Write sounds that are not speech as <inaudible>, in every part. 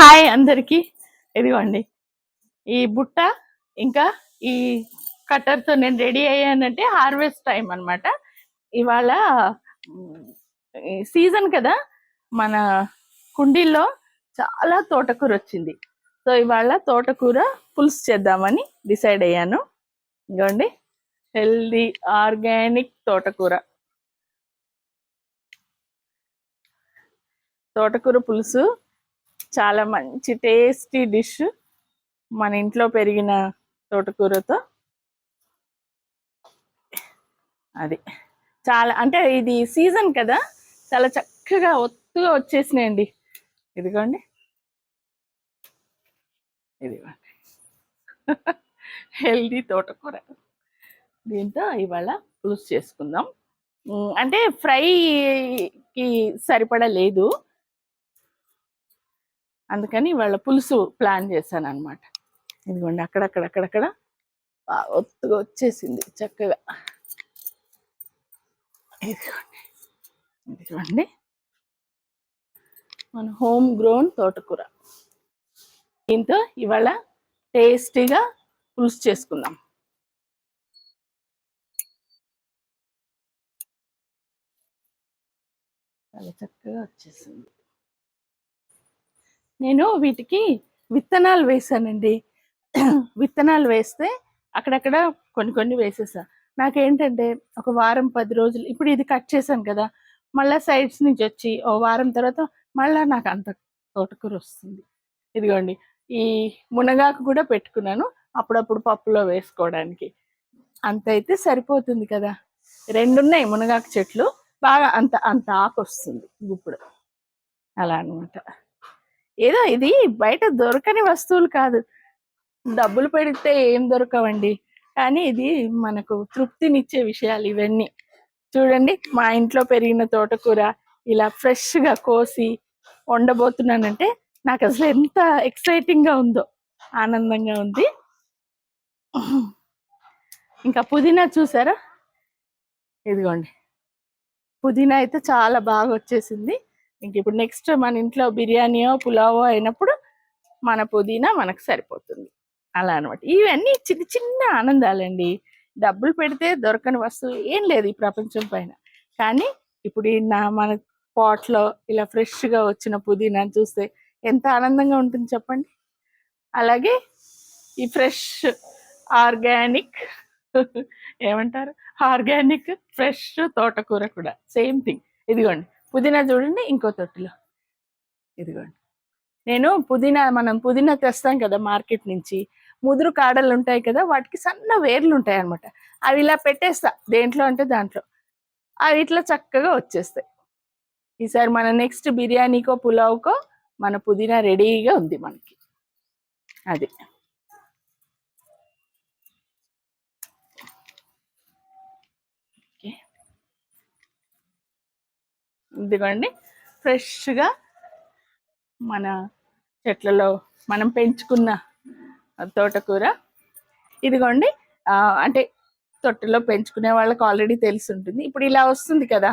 Hi అందరికి. ఇదిగోండి. ఈ బుట్ట ఇంకా ఈ కట్టర్తో నేను రెడీ అయ్యానంటే హార్వెస్ట్ టైం అన్నమాట. ఇవాళ సీజన్ కదా మన కుండీల్లో చాలా తోటకూర వచ్చింది. సో ఇవాళ తోటకూర పులుసు చేద్దామని డిసైడ్ అయ్యాను. ఇదిగోండి. హెల్దీ ఆర్గానిక్ తోటకూర. తోటకూర పులుసు చాలా మంచి టేస్టీ డిష్ మన ఇంట్లో పెరిగిన తోటకూరతో. అది. చాలా అంటే ఇది సీజన్ కదా చాలా చక్కగా ఒత్తుగా వచ్చేసినాయండి. ఇదిగోండి. ఇదిగోండి. <laughs> హెల్దీ తోటకూర. దీంతో ఇవాళ పులుసు చేసుకుందాం. అంటే ఫ్రైకి సరిపడా లేదు. అందుకని వాళ్ళ పులుసు ప్లాన్ చేశాను అనమాట ఇదిగోండి అక్కడక్కడ అక్కడక్కడ ఒత్తుగా వచ్చేసింది చక్కగా. ఇదిగోండి ఇదిగోండి. మన హోమ్ గ్రోన్ తోటకూర. దీంతో ఇవాళ టేస్టీగా పులుసు చేసుకుందాం. చాలా చక్కగా వచ్చేసింది. నేను వీటికి విత్తనాలు వేసానండి. విత్తనాలు వేస్తే అక్కడక్కడ కొన్ని కొన్ని వేసేసా. నాకేంటంటే ఒక వారం పది రోజులు ఇప్పుడు ఇది కట్ చేశాను కదా మళ్ళీ సైడ్స్ నుంచి వచ్చి ఓ వారం తర్వాత మళ్ళీ నాకు అంత తోటకూర వస్తుంది. ఇదిగోండి ఈ మునగాకు కూడా పెట్టుకున్నాను అప్పుడప్పుడు పప్పులో వేసుకోవడానికి. అంత అయితే సరిపోతుంది కదా. రెండు ఉన్నాయి మునగాకు చెట్లు బాగా అంత అంత ఆకు వస్తుంది ఇప్పుడు. అలా అనమాట ఏదో ఇది బయట దొరకని వస్తువులు కాదు. డబ్బులు పెడితే ఏం దొరకవండి. కానీ ఇది మనకు తృప్తినిచ్చే విషయాలు ఇవన్నీ. చూడండి మా ఇంట్లో పెరిగిన తోటకూర ఇలా ఫ్రెష్గా కోసి వండబోతున్నానంటే నాకు అసలు ఎంత ఎక్సైటింగ్గా ఉందో ఆనందంగా ఉంది. ఇంకా పుదీనా చూసారా? ఇదిగోండి. పుదీనా అయితే చాలా బాగా వచ్చేసింది ఇంక ఇప్పుడు నెక్స్ట్ మన ఇంట్లో బిర్యానీయో పులావో అయినప్పుడు మన పుదీనా మనకు సరిపోతుంది. అలా అనమాట ఇవన్నీ చిన్న చిన్న ఆనందాలండి. డబ్బులు పెడితే దొరకని వస్తువు ఏం లేదు ఈ ప్రపంచం పైన. కానీ ఇప్పుడు నా మన పాట్లో ఇలా ఫ్రెష్గా వచ్చిన పుదీనా చూస్తే ఎంత ఆనందంగా ఉంటుంది చెప్పండి? అలాగే ఈ ఫ్రెష్ ఆర్గానిక్ ఏమంటారు? ఆర్గానిక్ ఫ్రెష్ తోటకూర కూడా సేమ్ థింగ్. ఇదిగోండి. పుదీనా చూడండి ఇంకో తొట్టిలో. ఇదిగోండి. నేను పుదీనా మనం పుదీనా తెస్తాం కదా మార్కెట్ నుంచి. ముదురు కాడలు ఉంటాయి కదా వాటికి సన్న వేర్లు ఉంటాయి అనమాట అవి ఇలా పెట్టేస్తా దేంట్లో అంటే దాంట్లో. అవి ఇట్లా చక్కగా వచ్చేస్తాయి. ఈసారి మన నెక్స్ట్ బిర్యానీకో పులావ్కో మన పుదీనా రెడీగా ఉంది మనకి. అది ఓకే ఇదిగోండి ఫ్రెష్గా మన చెట్లలో మనం పెంచుకున్న తోటకూర. ఇదిగోండి అంటే తొట్టెలో పెంచుకునే వాళ్ళకి ఆల్రెడీ తెలిసి ఉంటుంది ఇప్పుడు ఇలా వస్తుంది కదా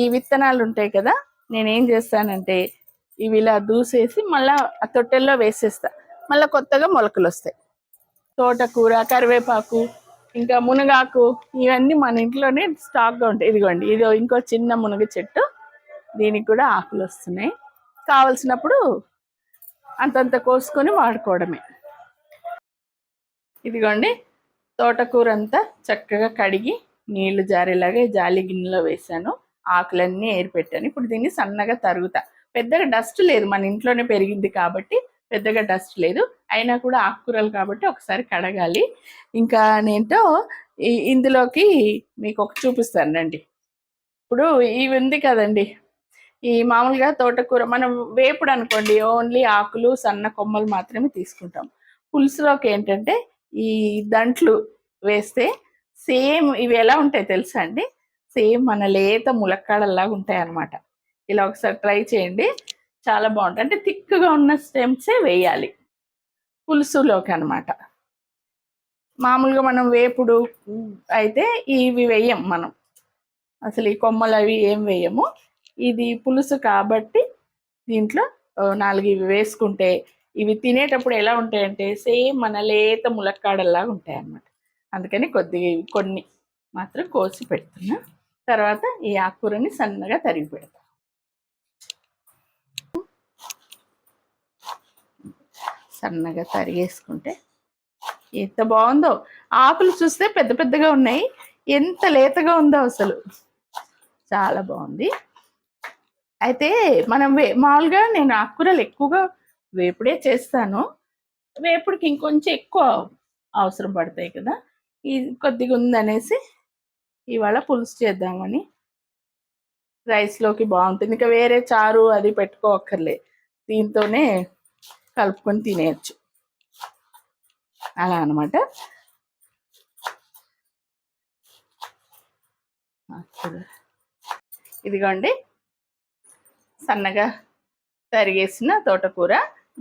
ఈ విత్తనాలు ఉంటాయి కదా నేను ఏం చేస్తానంటే ఇవి ఇలా దూసేసి మళ్ళా ఆ తొట్టెల్లో వేసేస్తా. మళ్ళీ కొత్తగా మొలకలు వస్తాయి తోటకూర కరివేపాకు ఇంకా మునగాకు ఇవన్నీ మన ఇంట్లోనే స్టాక్గా ఉంటాయి. ఇదిగోండి ఇది ఇంకో చిన్న మునగ చెట్టు. దీనికి కూడా ఆకులు వస్తున్నాయి. కావలసినప్పుడు అంతంత కోసుకొని వాడుకోవడమే. ఇదిగోండి తోటకూర అంతా చక్కగా కడిగి నీళ్ళు జారేలాగా జాలి గిన్నెలో వేసాను ఆకులన్నీ ఏరిపెట్టాను ఇప్పుడు దీన్ని సన్నగా తరుగుతా. పెద్దగా డస్ట్ లేదు మన ఇంట్లోనే పెరిగింది కాబట్టి పెద్దగా డస్ట్ లేదు. అయినా కూడా ఆకుకూరలు కాబట్టి ఒకసారి కడగాలి. ఇంకా నేంటో ఇందులోకి మీకు ఒక చూపిస్తాను రండి. ఇప్పుడు ఇవి ఉంది కదండి ఈ మామూలుగా తోటకూర మనం వేపుడు అనుకోండి ఓన్లీ ఆకులు సన్న కొమ్మలు మాత్రమే తీసుకుంటాం. పులుసులోకి ఏంటంటే ఈ దంట్లు వేస్తే సేమ్ ఇవి ఎలా ఉంటాయి తెలుసా అండి? సేమ్ మన లేత ములక్కాడల్లాగా ఉంటాయి అన్నమాట ఇలా ఒకసారి ట్రై చేయండి చాలా బాగుంటుంది అంటే థిక్గా ఉన్న స్టెమ్సే వేయాలి పులుసులోకి అనమాట మామూలుగా మనం వేపుడు అయితే ఇవి వేయం మనం. అసలు ఈ కొమ్మలు అవి ఏం వేయము. ఇది పులుసు కాబట్టి దీంట్లో నాలుగు ఇవి వేసుకుంటే ఇవి తినేటప్పుడు ఎలా ఉంటాయంటే సేమ్ మన లేత ములక్కాడల్లాగా ఉంటాయి అన్నమాట అందుకని కొద్దిగా ఇవి కొన్ని మాత్రం కోసి పెడుతున్నా. తర్వాత ఈ ఆకుకూరని సన్నగా తరిగి పెడతా. సన్నగా తరిగేసుకుంటే ఎంత బాగుందో. ఆకులు చూస్తే పెద్ద పెద్దగా ఉన్నాయి. ఎంత లేతగా ఉందో అసలు. చాలా బాగుంది. అయితే మనం వే మామూలుగా నేను ఆకుకూరలు ఎక్కువగా వేపుడే చేస్తాను. వేపుడికి ఇంకొంచెం ఎక్కువ అవసరం పడతాయి కదా. ఇది కొద్దిగా ఉందనేసి ఇవాళ పులుసు చేద్దామని. రైస్లోకి బాగుంటుంది. ఇంకా వేరే చారు అది పెట్టుకోవక్కర్లే దీంతోనే కలుపుకొని తినేయచ్చు. అలా అనమాట ఇదిగోండి. సన్నగా తరిగేసిన తోటకూర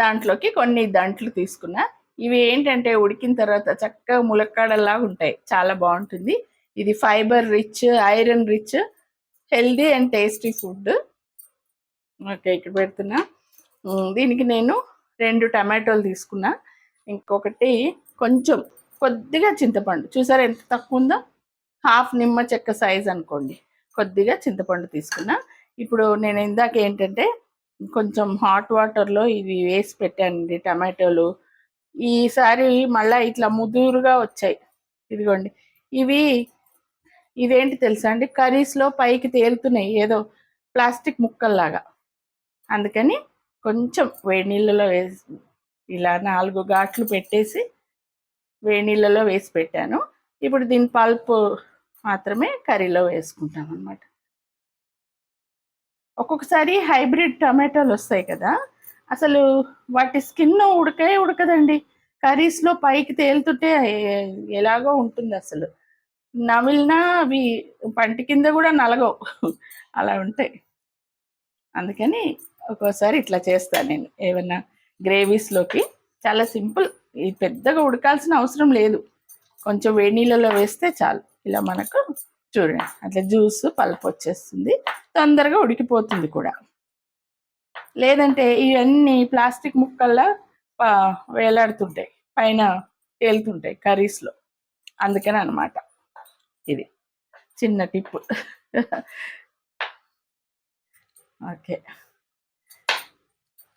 దాంట్లోకి కొన్ని దంట్లు తీసుకున్నా. ఇవి ఏంటంటే ఉడికిన తర్వాత చక్కగా ములక్కాడల్లాగా ఉంటాయి. చాలా బాగుంటుంది. ఇది fibre rich iron rich healthy and tasty food. Okay ఇక్కడ పెడుతున్నా. దీనికి నేను రెండు టమాటోలు తీసుకున్నా. ఇంకొకటి కొంచెం కొద్దిగా చింతపండు. చూసారా ఎంత తక్కువ ఉందో? హాఫ్ నిమ్మ చెక్క సైజ్ అనుకోండి. కొద్దిగా చింతపండు తీసుకున్నా. ఇప్పుడు నేను ఇందాక ఏంటంటే కొంచెం హాట్ వాటర్లో ఇవి వేసి పెట్టానండి టమాటోలు. ఈసారి మళ్ళీ ఇట్లా ముదురుగా వచ్చాయి. ఇదిగోండి. ఇవి ఇవేంటి తెలుసా అండి? కర్రీస్లో పైకి తేలుతున్నాయి. ఏదో ప్లాస్టిక్ ముక్కల్లాగా. అందుకని కొంచెం వేడి నీళ్ళలో వేసి ఇలా నాలుగు ఘాట్లు పెట్టేసి వేడి నీళ్ళలో వేసి పెట్టాను. ఇప్పుడు దీని పల్పు మాత్రమే కర్రీలో వేసుకుంటాం అనమాట ఒక్కొక్కసారి హైబ్రిడ్ టమాటోలు వస్తాయి కదా అసలు వాటి స్కిన్ ఉడకే ఉడకదండి. కర్రీస్లో పైకి తేలుతుంటే ఎలాగో ఉంటుంది అసలు. నమిలినా అవి పంటి కింద కూడా నలగవు. అలా ఉంటాయి. అందుకని ఒక్కోసారి ఇట్లా చేస్తాను నేను. ఏమన్నా గ్రేవీస్లోకి చాలా సింపుల్. ఈ పెద్దగా ఉడకాల్సిన అవసరం లేదు. కొంచెం వేడి నీళ్ళలో వేస్తే చాలు. ఇలా మనకు చూడండి. అట్లా జ్యూస్ పల్పు వచ్చేస్తుంది. తొందరగా ఉడికిపోతుంది కూడా. లేదంటే ఇవన్నీ ప్లాస్టిక్ ముక్కల్లా వేలాడుతుంటాయి. పైన తేలుతుంటాయి కర్రీస్లో. అందుకని అన్నమాట. ఇది చిన్న టిప్ ఓకే.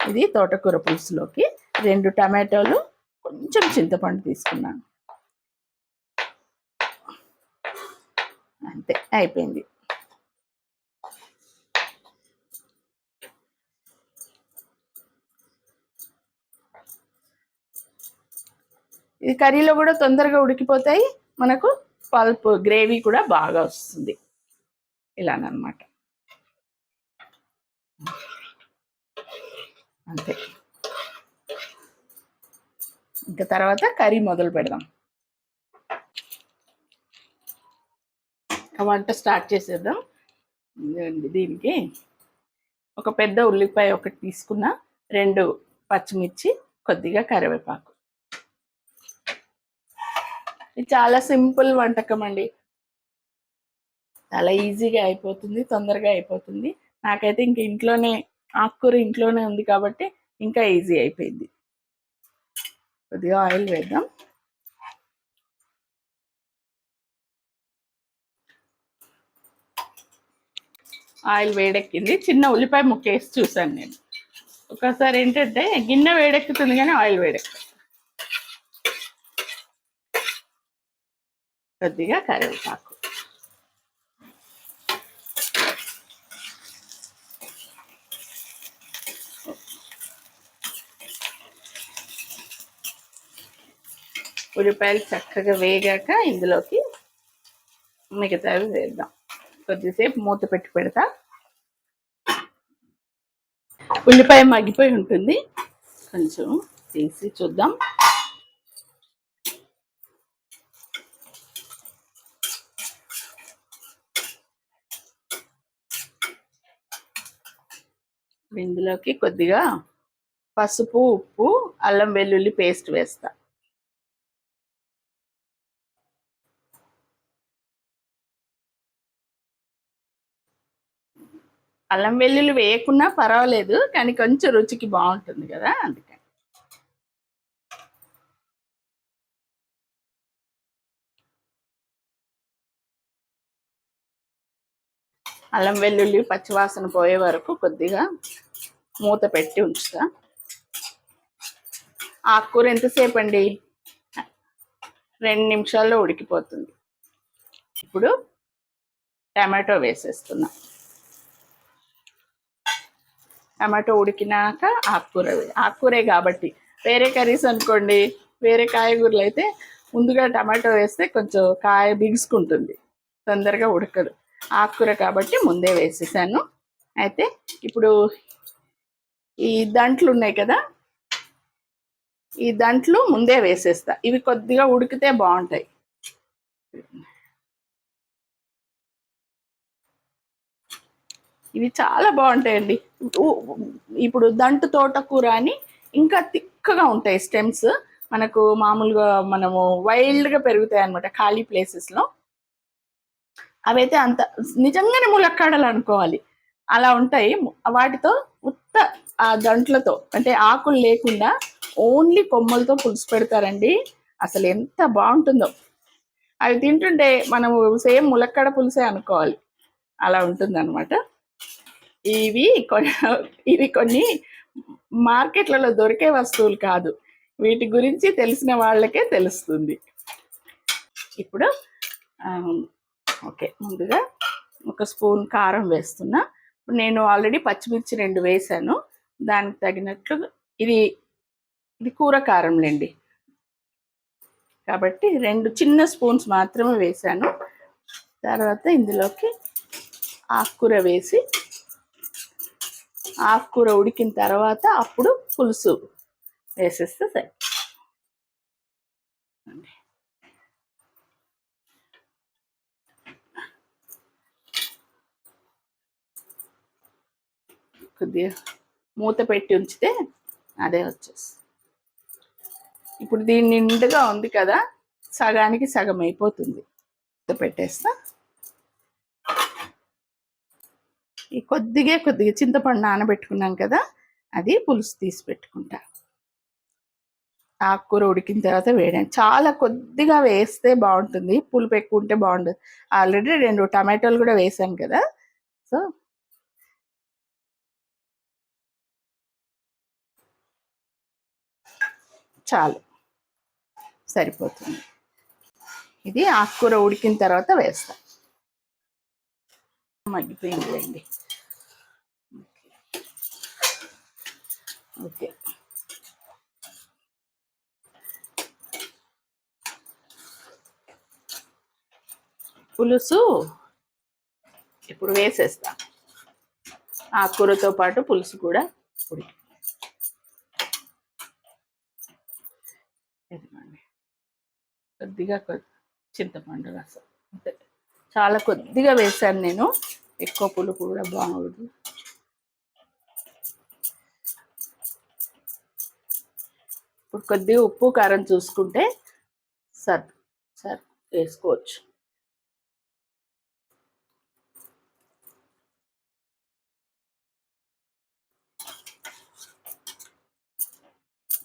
ఇది తోటకూర పులుసులోకి రెండు టమాటోలు కొంచెం చింతపండు తీసుకున్నాను. అంతే అయిపోయింది. ఇది కర్రీలో కూడా తొందరగా ఉడికిపోతాయి. మనకు పల్ప్ గ్రేవీ కూడా బాగా వస్తుంది. ఇలానమాట అంతే. ఇంకా తర్వాత కర్రీ మొదలు పెడదాం ఆ వంట స్టార్ట్ చేసేద్దాం. దీనికి ఒక పెద్ద ఉల్లిపాయ ఒకటి తీసుకున్న రెండు పచ్చిమిర్చి కొద్దిగా కరివేపాకు. ఇది చాలా సింపుల్ వంటకం అండి. చాలా ఈజీగా అయిపోతుంది తొందరగా అయిపోతుంది. నాకైతే ఇంక ఇంట్లోనే ఆకుకూర ఇంట్లోనే ఉంది కాబట్టి ఇంకా ఈజీ అయిపోయింది. కొద్దిగా ఆయిల్ వేద్దాం. ఆయిల్ వేడెక్కింది. చిన్న ఉల్లిపాయ ముక్క వేసి చూసాను నేను. ఒకసారి ఏంటంటే గిన్నె వేడెక్కుతుంది కానీ ఆయిల్ వేడెక్కు కొద్దిగా కరివేపాకు. ఉల్లిపాయలు చక్కగా వేగాక ఇందులోకి మిగతావి వేద్దాం. కొద్దిసేపు మూత పెట్టి పెడతా. ఉల్లిపాయ మగ్గిపోయి ఉంటుంది. కొంచెం తీసి చూద్దాం. ఇందులోకి కొద్దిగా పసుపు ఉప్పు అల్లం వెల్లుల్లి పేస్ట్ వేస్తా. అల్లం వెల్లుల్లి వేయకున్నా పర్వాలేదు కానీ కొంచెం రుచికి బాగుంటుంది కదా అందుకని అల్లం వెల్లుల్లి పచ్చివాసన పోయే వరకు కొద్దిగా మూత పెట్టి ఉంచుతా. ఆకుకూర ఎంతసేపు అండి రెండు నిమిషాల్లో ఉడికిపోతుంది. ఇప్పుడు టమాటో వేసేస్తున్నాం. టమాటో ఉడికినాక ఆకుకూర ఆకుకూరే కాబట్టి. వేరే కర్రీస్ అనుకోండి వేరే కాయగూరలు అయితే ముందుగా టమాటో వేస్తే కొంచెం కాయ బిగుసుకుంటుంది తొందరగా ఉడకదు. ఆకుకూర కాబట్టి ముందే వేసేసాను. అయితే ఇప్పుడు ఈ దంట్లు ఉన్నాయి కదా ఈ దంట్లు ముందే వేసేస్తా. ఇవి కొద్దిగా ఉడికితే బాగుంటాయి. ఇవి చాలా బాగుంటాయండి. ఇప్పుడు దంటు తోటకూర అని ఇంకా తిక్కగా ఉంటాయి స్టెమ్స్. మనకు మామూలుగా మనము వైల్డ్గా పెరుగుతాయి అనమాట ఖాళీ ప్లేసెస్లో అవైతే అంత నిజంగానే ములక్కాడలు అనుకోవాలి. అలా ఉంటాయి. వాటితో ఉత్త ఆ దంట్లతో అంటే ఆకులు లేకుండా ఓన్లీ కొమ్మలతో పులుసు పెడతారండి. అసలు ఎంత బాగుంటుందో. అవి తింటుంటే మనము సేమ్ ములక్కాడ పులుసే అనుకోవాలి. అలా ఉంటుంది అనమాట ఇవి ఇవి కొన్ని మార్కెట్లలో దొరికే వస్తువులు కాదు. వీటి గురించి తెలిసిన వాళ్ళకే తెలుస్తుంది. ఇప్పుడు ఓకే ముందుగా ఒక స్పూన్ కారం వేస్తున్నా. నేను ఆల్రెడీ పచ్చిమిర్చి రెండు వేసాను. దానికి తగినట్లు ఇది ఇది కూర కారంలేండి కాబట్టి రెండు చిన్న స్పూన్స్ మాత్రమే వేసాను. తర్వాత ఇందులోకి ఆకుకూర వేసి ఆకుకూర ఉడికిన తర్వాత అప్పుడు పులుసు వేసేస్తే సరే. కొద్దిగా మూత పెట్టి ఉంచితే అదే వచ్చేసి ఇప్పుడు దీని నిండుగా ఉంది కదా సగానికి సగం అయిపోతుంది. మూత పెట్టేస్తా. ఈ కొద్దిగా కొద్దిగా చింతపండు నానబెట్టుకున్నాం కదా అది పులుసు తీసి పెట్టుకుంటా. ఆకుకూర ఉడికిన తర్వాత వేయడానికి. చాలా కొద్దిగా వేస్తే బాగుంటుంది. పులుపు ఎక్కువ ఉంటే బాగుంటుంది ఆల్రెడీ రెండు టమాటోలు కూడా వేసాను కదా సో చాలు. సరిపోతుంది. ఇది ఆకుకూర ఉడికిన తర్వాత వేస్తాను మగ్గిపోయిందిలేండి. ఓకే. పులుసు ఇప్పుడు వేసేస్తా. ఆకుకూరతో పాటు పులుసు కూడా ఉడికి కొద్దిగా కొద్ది చింతపండు రసం. చాలా కొద్దిగా వేసాను నేను. ఎక్కువ పులుపు కూడా బాగుండదు ఇప్పుడు కొద్దిగా ఉప్పు కారం చూసుకుంటే సర్ సర్ వేసుకోవచ్చు.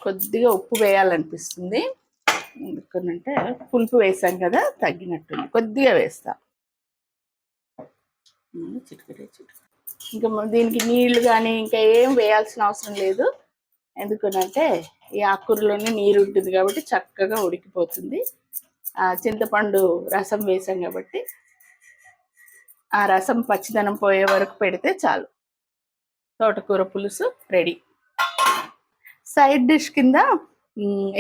కొద్దిగా ఉప్పు వేయాలనిపిస్తుంది. ఎందుకనంటే పులుపు వేసాం కదా తగ్గినట్టుంది. కొద్దిగా వేస్తాం. ఇంకా దీనికి నీళ్ళు కానీ ఇంకా ఏం వేయాల్సిన అవసరం లేదు. ఎందుకనంటే ఈ ఆకుకూరలోనే నీరు ఉంటుంది కాబట్టి చక్కగా ఉడికిపోతుంది. ఆ చింతపండు రసం వేసాం కాబట్టి ఆ రసం పచ్చిదనం పోయే వరకు పెడితే చాలు. తోటకూర పులుసు రెడీ. సైడ్ డిష్ కింద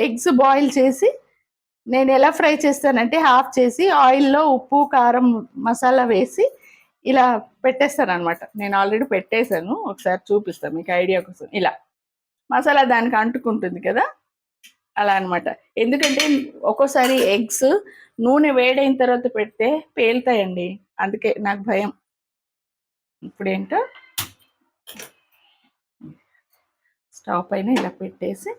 ఎగ్స్ బాయిల్ చేసి నేను ఎలా ఫ్రై చేస్తానంటే హాఫ్ చేసి ఆయిల్లో ఉప్పు కారం మసాలా వేసి ఇలా పెట్టేస్తాను అనమాట నేను ఆల్రెడీ పెట్టేశాను. ఒకసారి చూపిస్తాను మీకు ఐడియా కోసం. ఇలా. మసాలా దానికి అంటుకుంటుంది కదా? అలా అన్నమాట. ఎందుకంటే ఒక్కోసారి ఎగ్స్ నూనె వేడైన తర్వాత పెడితే పేలుతాయండి. అందుకే నాకు భయం. ఇప్పుడేంటో? స్టవ్ పైన ఇలా పెట్టేసి.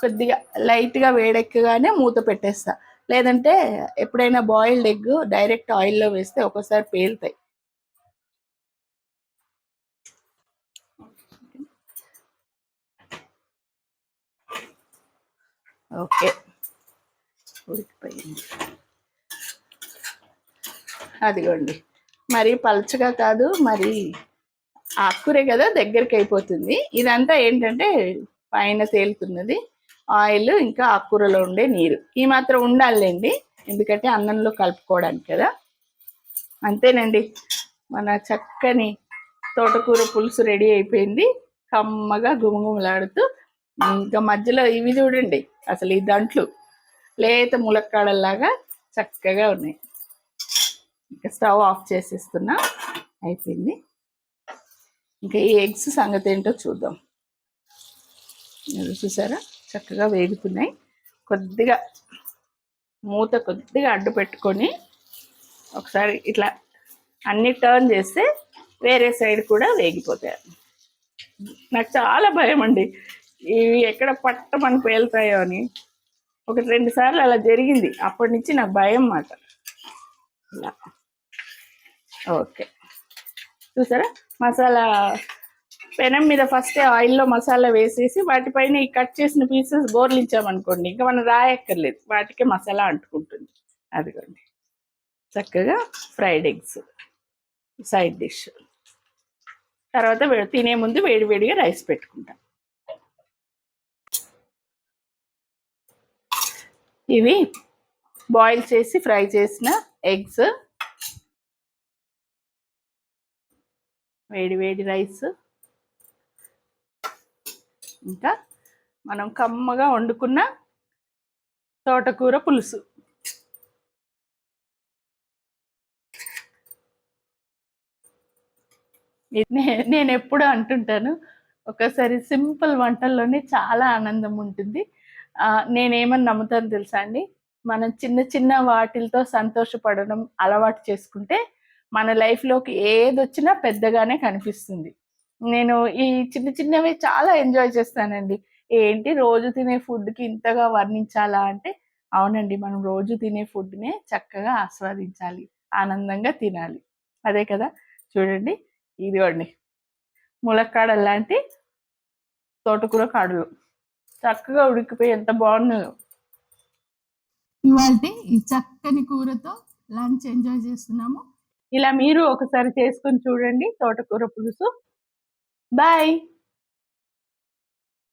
కొద్దిగా లైట్గా వేడెక్కగానే మూత పెట్టేస్తా. లేదంటే ఎప్పుడైనా బాయిల్డ్ ఎగ్ డైరెక్ట్ ఆయిల్లో వేస్తే ఒక్కోసారి పేలుతాయి. ఓకే. ఉడికిపోయింది. అదిగోండి. మరి పలచగా కాదు మరి ఆకురే కదా దగ్గరికి అయిపోతుంది. ఇదంతా ఏంటంటే పైన తేలుతున్నది. ఆయిల్ ఇంకా ఆకుకూరలో ఉండే నీరు. ఈ మాత్రం ఉండాలండి. ఎందుకంటే అన్నంలో కలుపుకోవడానికి కదా. అంతేనండి. మన చక్కని తోటకూర పులుసు రెడీ అయిపోయింది. కమ్మగా గుమగుమలాడుతూ ఇంకా మధ్యలో ఇవి చూడండి. అసలు ఈ దంట్లు లేత ములక్కాడల్లాగా చక్కగా ఉన్నాయి. ఇంకా స్టవ్ ఆఫ్ చేసేస్తున్నా. అయిపోయింది. ఇంకా ఈ ఎగ్స్ సంగతి ఏంటో చూద్దాం. చూసారా? చక్కగా వేగుతున్నాయి. కొద్దిగా మూత కొద్దిగా అడ్డు పెట్టుకొని ఒకసారి ఇట్లా అన్ని టర్న్ చేస్తే వేరే సైడ్ కూడా వేగిపోతాయి. నాకు చాలా భయం అండి. ఇవి ఎక్కడ పట్టమని పేలుతాయో అని. ఒకటి రెండు సార్లు అలా జరిగింది. అప్పటి నుంచి నాకు భయం మాట ఇలా. ఓకే. చూసారా? మసాలా పెనం మీద ఫస్ట్ ఆయిల్లో మసాలా వేసేసి వాటిపైన ఈ కట్ చేసిన పీసెస్ బోర్లించామనుకోండి ఇంకా మనం రాయక్కర్లేదు. వాటికే మసాలా అంటుకుంటుంది. అదిగోండి. చక్కగా ఫ్రైడ్ ఎగ్స్ సైడ్ డిష్ తర్వాత తినే ముందు వేడివేడిగా రైస్ పెట్టుకుంటాం. ఇవి బాయిల్ చేసి ఫ్రై చేసిన ఎగ్స్ వేడి వేడి రైస్ ఇంకా మనం కమ్మగా వండుకున్న తోటకూర పులుసు. నేను ఎప్పుడూ అంటుంటాను ఒకసారి సింపుల్ వంటల్లోనే చాలా ఆనందం ఉంటుంది. నేనేమని నమ్ముతాను తెలుసా అండి? మనం చిన్న చిన్న వాటిలతో సంతోషపడడం అలవాటు చేసుకుంటే మన లైఫ్లోకి ఏది వచ్చినా పెద్దగానే కనిపిస్తుంది. నేను ఈ చిన్న చిన్నవి చాలా ఎంజాయ్ చేస్తానండి. ఏంటి రోజు తినే ఫుడ్కి ఇంతగా వర్ణించాలా అంటే అవునండి మనం రోజు తినే ఫుడ్నే చక్కగా ఆస్వాదించాలి ఆనందంగా తినాలి. అదే కదా? చూడండి ఇదిగోండి ములక్కాడ లాంటి తోటకూర కాడలు. చక్కగా ఉడికిపోయి ఎంత బాగున్నాయో. ఇవాళ ఈ చక్కని కూరతో లంచ్ ఎంజాయ్ చేస్తున్నాము. ఇలా మీరు ఒకసారి చేసుకొని చూడండి తోటకూర పులుసు. bye.